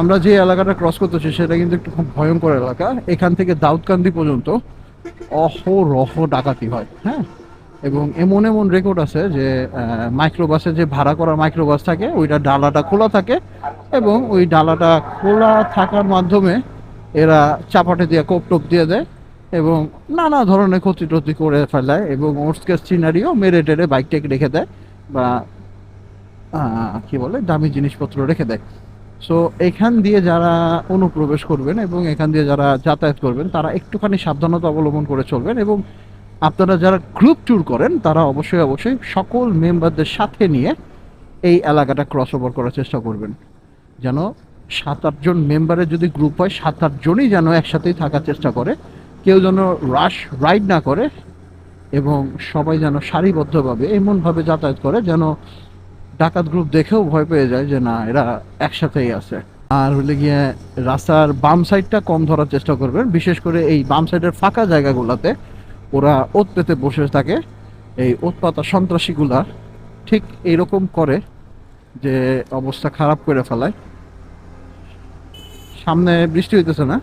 আমরা যে এলাকাটা ক্রস করতেছি, সেটা কিন্তু একটু খুব ভয়ঙ্কর এলাকা। এখান থেকে দাউদকান্দি পর্যন্ত অহরহ ডাকাতি হয় হ্যাঁ? এবং এমন এমন রেকর্ড আছে যে মাইক্রোবাসে যে ভাড়া করা মাইক্রোবাস থাকে, ওইটা ডালাটা খোলা থাকে এবং ওই ডালাটা খোলা থাকার মাধ্যমে এরা চাপাটে দিয়ে, কোপ টোপ দিয়ে দেয় এবং নানা ধরনের ক্ষতি টতি করে ফেলায় এবং ওর্সকেস সিনারিও মেরে টেরে বাইকটাকে রেখে দেয় বা কি বলে, দামি জিনিসপত্র রেখে দেয়। সো এখান দিয়ে যারা অনুপ্রবেশ করবেন এবং এখান দিয়ে যারা যাতায়াত করবেন, তারা একটুখানি সাবধানতা অবলম্বন করে চলবেন এবং আপনারা যারা গ্রুপ ট্যুর করেন, তারা অবশ্যই অবশ্যই সকল মেম্বারদের সাথে নিয়ে এই এলাকাটা ক্রস ওভার করার চেষ্টা করবেন। যেন সাত আটজন মেম্বারের যদি গ্রুপ হয়, সাত আটজনই যেন একসাথেই থাকার চেষ্টা করে। কেউ যেন রাশ রাইড না করে এবং সবাই যেন সারিবদ্ধভাবে এমনভাবে যাতায়াত করে যেন ডাকাত গ্রুপ দেখেও ভয় পেয়ে যায় যে, না, এরা একসাথেই আছে। আর হলে গিয়ে রাস্তার বাম সাইডটা কম ধরার চেষ্টা করবেন বিশেষ করে এই বাম সাইডের ফাঁকা জায়গাগুলোতে ওরা ওত পেতে বসে থাকে। এই ওৎপাতা সন্ত্রাসীগুলা ঠিক এইরকম করে যে, অবস্থা খারাপ করে ফেলায়। সামনে বৃষ্টি হইতেছে না?